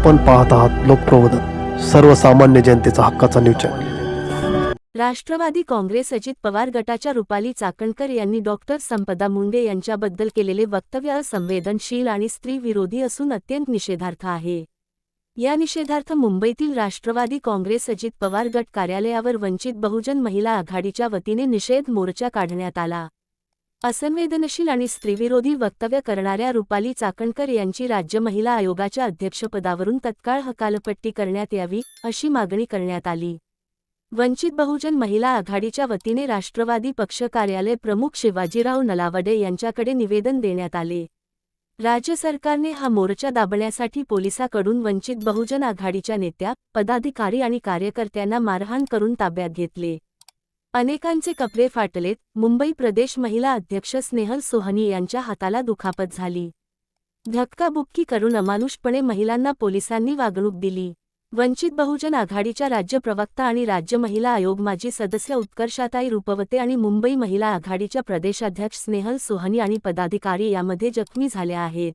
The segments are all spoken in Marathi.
आपण पाहत आहात लोकप्रबोधन सर्वसामान्य जनतेचा हक्काचा न्यूज चॅनल राष्ट्रवादी काँग्रेस अजित पवार गटाच्या रुपाली चाकणकर यांनी डॉक्टर संपदा मुंडे यांच्याबद्दल केलेले वक्तव्य असंवेदनशील आणि स्त्रीविरोधी असून अत्यंत निषेधार्थ आहे. या निषेधार्थ मुंबईतील राष्ट्रवादी काँग्रेस अजित पवार गट कार्यालयावर वंचित बहुजन महिला आघाडीच्या वतीने निषेध मोर्चा काढण्यात आला. असंवेदनशील आणि स्त्रीविरोधी वक्तव्य करणाऱ्या रुपाली चाकणकर यांची राज्य महिला आयोगाच्या अध्यक्षपदावरून तत्काळ हकालपट्टी करण्यात यावी अशी मागणी करण्यात आली. वंचित बहुजन महिला आघाडीच्या वतीने राष्ट्रवादी पक्ष कार्यालय प्रमुख शिवाजीराव नलावडे यांच्याकडे निवेदन देण्यात आले. राज्य सरकारने हा मोर्चा दाबण्यासाठी पोलिसाकडून वंचित बहुजन आघाडीच्या नेत्या पदाधिकारी आणि कार्यकर्त्यांना मारहाण करून ताब्यात घेतले. अनेकांचे कपडे फाटलेत. मुंबई प्रदेश महिला अध्यक्ष स्नेहल सोहनी यांच्या हाताला दुखापत झाली. धक्काबुक्की करून अमानुषपणे महिलांना पोलिसांनी वागणूक दिली. वंचित बहुजन आघाडीच्या राज्य प्रवक्ता आणि राज्य महिला आयोग माजी सदस्य उत्कर्षाताई रूपवते आणि मुंबई महिला आघाडीच्या प्रदेशाध्यक्ष स्नेहल सोहनी आणि पदाधिकारी यामध्ये जखमी झाल्या आहेत.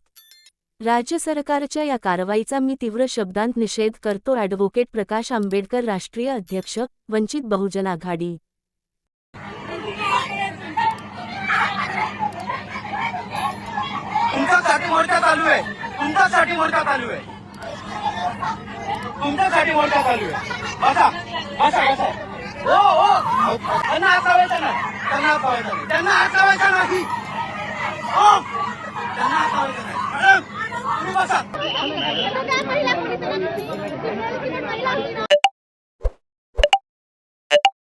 राज्य सरकारच्या या कारवाईचा मी तीव्र शब्दांत निषेध करतो. ॲडव्होकेट प्रकाश आंबेडकर राष्ट्रीय अध्यक्ष वंचित बहुजन आघाडी. मोर्चा चालू आहे. तुमच्यासाठी मोर्चा चालू आहे. तुमच्यासाठी मोर्चा चालू आहे. बसा. बसा बसा. हो हो. त्यांना असावायचं ना त्यांना असावायचं त्यांना असावायचं नाही. हो. त्यांना असावायचं नाही. मॅडम तुम्ही बसा.